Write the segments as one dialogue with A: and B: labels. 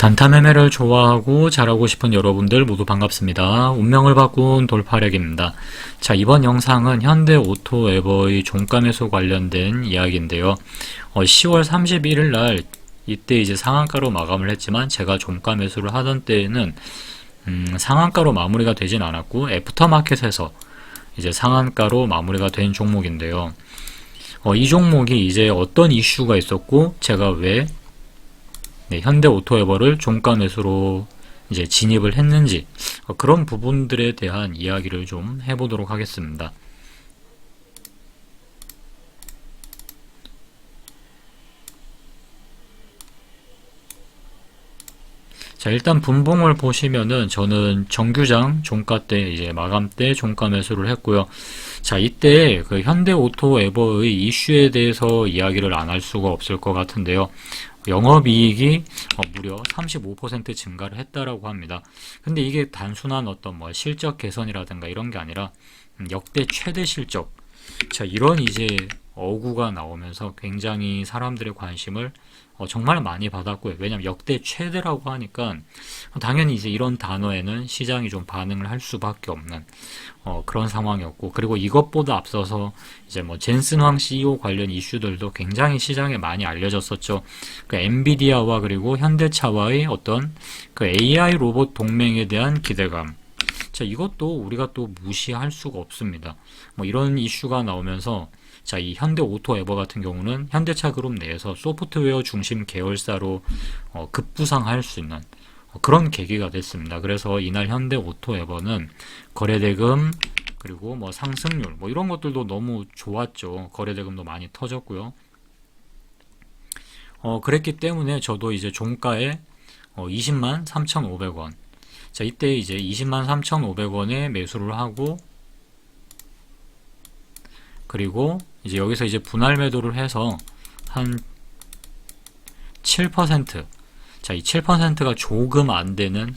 A: 단타 매매를 좋아하고 잘하고 싶은 여러분들 모두 반갑습니다. 운명을 바꾼 돌파력입니다. 자, 이번 영상은 현대 오토 에버의 종가 매수 관련된 이야기인데요. 어, 10월 31일 날 이때 이제 상한가로 마감을 했지만 제가 종가 매수를 하던 때에는 음, 상한가로 마무리가 되진 않았고 애프터마켓에서 이제 상한가로 마무리가 된 종목인데요. 어, 이 종목이 이제 어떤 이슈가 있었고 제가 왜 네, 현대 오토에버를 종가 매수로 이제 진입을 했는지 어, 그런 부분들에 대한 이야기를 좀 해보도록 하겠습니다. 자, 일단 분봉을 보시면은 저는 정규장 종가 때 이제 마감 때 종가 매수를 했고요. 자, 이때 그 현대 오토 에버의 이슈에 대해서 이야기를 안 할 수가 없을 것 같은데요. 영업이익이 어, 무려 35% 증가를 했다라고 합니다. 근데 이게 단순한 어떤 뭐 실적 개선이라든가 이런 게 아니라 음, 역대 최대 실적. 자, 이런 이제 어구가 나오면서 굉장히 사람들의 관심을 어, 정말 많이 받았고요. 왜냐면 역대 최대라고 하니까 당연히 이제 이런 단어에는 시장이 좀 반응을 할 수밖에 없는 어, 그런 상황이었고 그리고 이것보다 앞서서 이제 뭐 젠슨 황 CEO 관련 이슈들도 굉장히 시장에 많이 알려졌었죠. 그 엔비디아와 그리고 현대차와의 어떤 그 AI 로봇 동맹에 대한 기대감. 자, 이것도 우리가 또 무시할 수가 없습니다. 뭐 이런 이슈가 나오면서 자, 이 현대 오토 에버 같은 경우는 현대차 그룹 내에서 소프트웨어 중심 계열사로 어, 급부상할 수 있는 어, 그런 계기가 됐습니다. 그래서 이날 현대 오토 에버는 거래대금 그리고 뭐 상승률 뭐 이런 것들도 너무 좋았죠. 거래대금도 많이 터졌고요. 어, 그랬기 때문에 저도 이제 종가에 어, 20만 3,500원. 자, 이때 이제 20만 3,500원에 매수를 하고 그리고 이제 여기서 이제 분할 매도를 해서 한 7%. 자, 이 7%가 조금 안 되는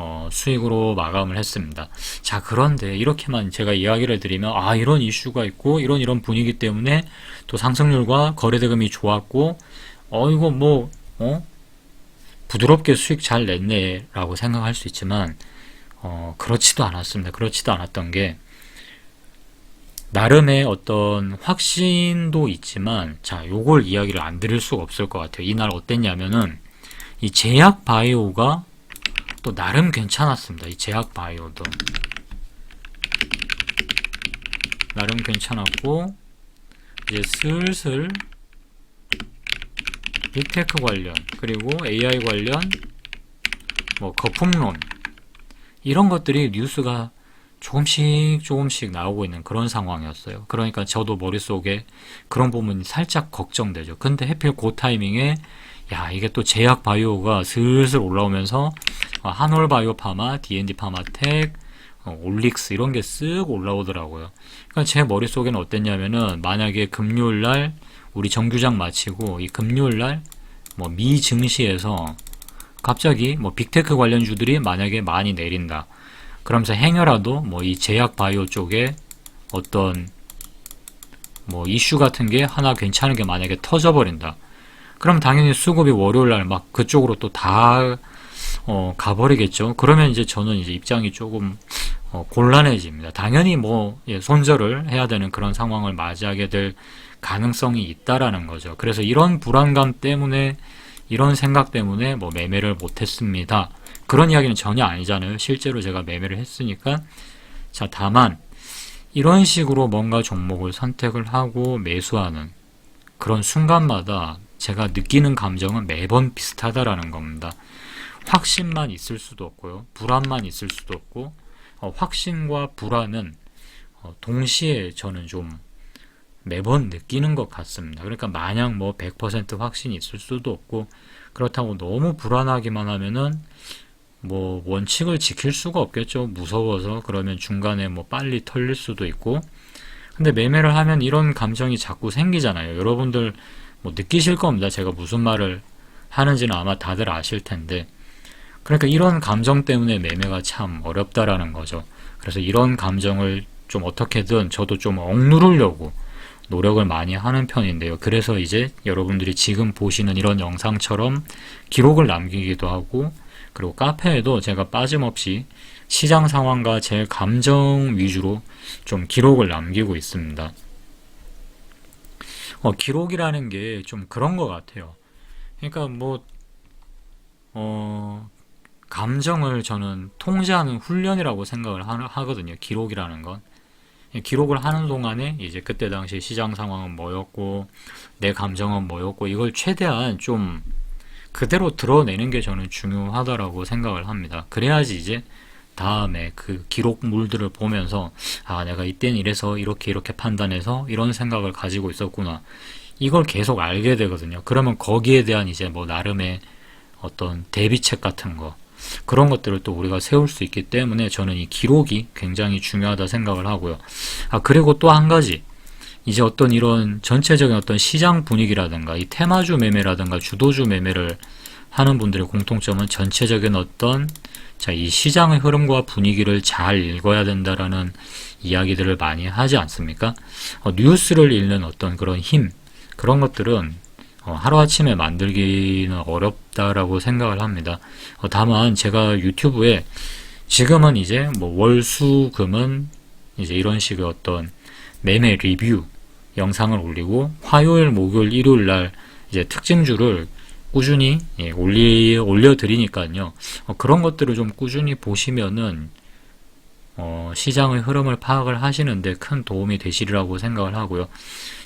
A: 어, 수익으로 마감을 했습니다. 자, 그런데 이렇게만 제가 이야기를 드리면, 아, 이런 이슈가 있고, 이런 이런 분위기 때문에 또 상승률과 거래대금이 좋았고, 어, 이거 뭐, 어? 부드럽게 수익 잘 냈네, 라고 생각할 수 있지만, 어, 그렇지도 않았습니다. 그렇지도 않았던 게, 나름의 어떤 확신도 있지만, 자, 요걸 이야기를 안 드릴 수가 없을 것 같아요. 이날 어땠냐면은, 이 제약 바이오가 또 나름 괜찮았습니다. 이 제약 바이오도. 나름 괜찮았고, 이제 슬슬 빅테크 관련, 그리고 AI 관련, 뭐, 거품론, 이런 것들이 뉴스가 조금씩 조금씩 나오고 있는 그런 상황이었어요. 그러니까 저도 머릿속에 그런 부분이 살짝 걱정되죠. 근데 해필 그 타이밍에 야, 이게 또 제약 바이오가 슬슬 올라오면서 어, 한올 바이오 파마, D&D 파마텍, 어, 올릭스 이런 게 쓱 올라오더라고요. 그러니까 제 머릿속에는 어땠냐면은 만약에 금요일 날 우리 정규장 마치고 이 금요일 날뭐 미 증시에서 갑자기 뭐 빅테크 관련주들이 만약에 많이 내린다. 그러면서 행여라도 뭐 이 제약 바이오 쪽에 어떤 뭐 이슈 같은 게 하나 괜찮은 게 만약에 터져버린다. 그럼 당연히 수급이 월요일 날 막 그쪽으로 또다 어, 가버리겠죠. 그러면 이제 저는 이제 입장이 조금 어, 곤란해집니다. 당연히 뭐 예, 손절을 해야 되는 그런 상황을 맞이하게 될 가능성이 있다라는 거죠. 그래서 이런 불안감 때문에 이런 생각 때문에 뭐 매매를 못했습니다. 그런 이야기는 전혀 아니잖아요. 실제로 제가 매매를 했으니까. 자, 다만, 이런 식으로 뭔가 종목을 선택을 하고 매수하는 그런 순간마다 제가 느끼는 감정은 매번 비슷하다라는 겁니다. 확신만 있을 수도 없고요. 불안만 있을 수도 없고, 어, 확신과 불안은 어, 동시에 저는 좀 매번 느끼는 것 같습니다. 그러니까 마냥 뭐 100% 확신이 있을 수도 없고, 그렇다고 너무 불안하기만 하면은 뭐 원칙을 지킬 수가 없겠죠. 무서워서 그러면 중간에 뭐 빨리 털릴 수도 있고. 근데 매매를 하면 이런 감정이 자꾸 생기잖아요. 여러분들 뭐 느끼실 겁니다. 제가 무슨 말을 하는지는 아마 다들 아실 텐데. 그러니까 이런 감정 때문에 매매가 참 어렵다라는 거죠. 그래서 이런 감정을 좀 어떻게든 저도 좀 억누르려고 노력을 많이 하는 편인데요. 그래서 이제 여러분들이 지금 보시는 이런 영상처럼 기록을 남기기도 하고 그리고 카페에도 제가 빠짐없이 시장 상황과 제 감정 위주로 좀 기록을 남기고 있습니다. 어, 기록이라는 게 좀 그런 것 같아요. 그러니까 뭐, 어, 감정을 저는 통제하는 훈련이라고 생각을 하, 하거든요. 기록이라는 건. 기록을 하는 동안에 이제 그때 당시 시장 상황은 뭐였고, 내 감정은 뭐였고, 이걸 최대한 좀 그대로 드러내는 게 저는 중요하다라고 생각을 합니다. 그래야지 이제 다음에 그 기록물들을 보면서 아, 내가 이땐 이래서 이렇게 이렇게 판단해서 이런 생각을 가지고 있었구나. 이걸 계속 알게 되거든요. 그러면 거기에 대한 이제 뭐 나름의 어떤 대비책 같은 거 그런 것들을 또 우리가 세울 수 있기 때문에 저는 이 기록이 굉장히 중요하다 생각을 하고요. 아, 그리고 또 한 가지. 이제 어떤 이런 전체적인 어떤 시장 분위기라든가 이 테마주 매매라든가 주도주 매매를 하는 분들의 공통점은 전체적인 어떤 자, 이 시장의 흐름과 분위기를 잘 읽어야 된다라는 이야기들을 많이 하지 않습니까? 어, 뉴스를 읽는 어떤 그런 힘, 그런 것들은 어, 하루아침에 만들기는 어렵다라고 생각을 합니다. 어, 다만 제가 유튜브에 지금은 이제 뭐 월수금은 이제 이런 식의 어떤 매매 리뷰 영상을 올리고 화요일, 목요일, 일요일 날 이제 특징주를 꾸준히 예, 올리 올려드리니까요. 어, 그런 것들을 좀 꾸준히 보시면은 어, 시장의 흐름을 파악을 하시는데 큰 도움이 되시리라고 생각을 하고요.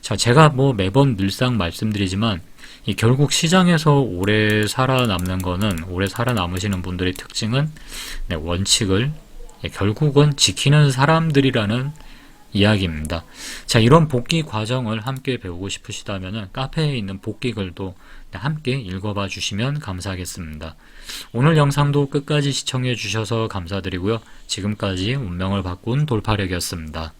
A: 자, 제가 뭐 매번 늘상 말씀드리지만 이 결국 시장에서 오래 살아남는 거는 오래 살아남으시는 분들의 특징은 네, 원칙을 예, 결국은 지키는 사람들이라는 이야기입니다. 자, 이런 복귀 과정을 함께 배우고 싶으시다면 카페에 있는 복귀 글도 함께 읽어봐 주시면 감사하겠습니다. 오늘 영상도 끝까지 시청해 주셔서 감사드리고요. 지금까지 운명을 바꾼 돌파력이었습니다.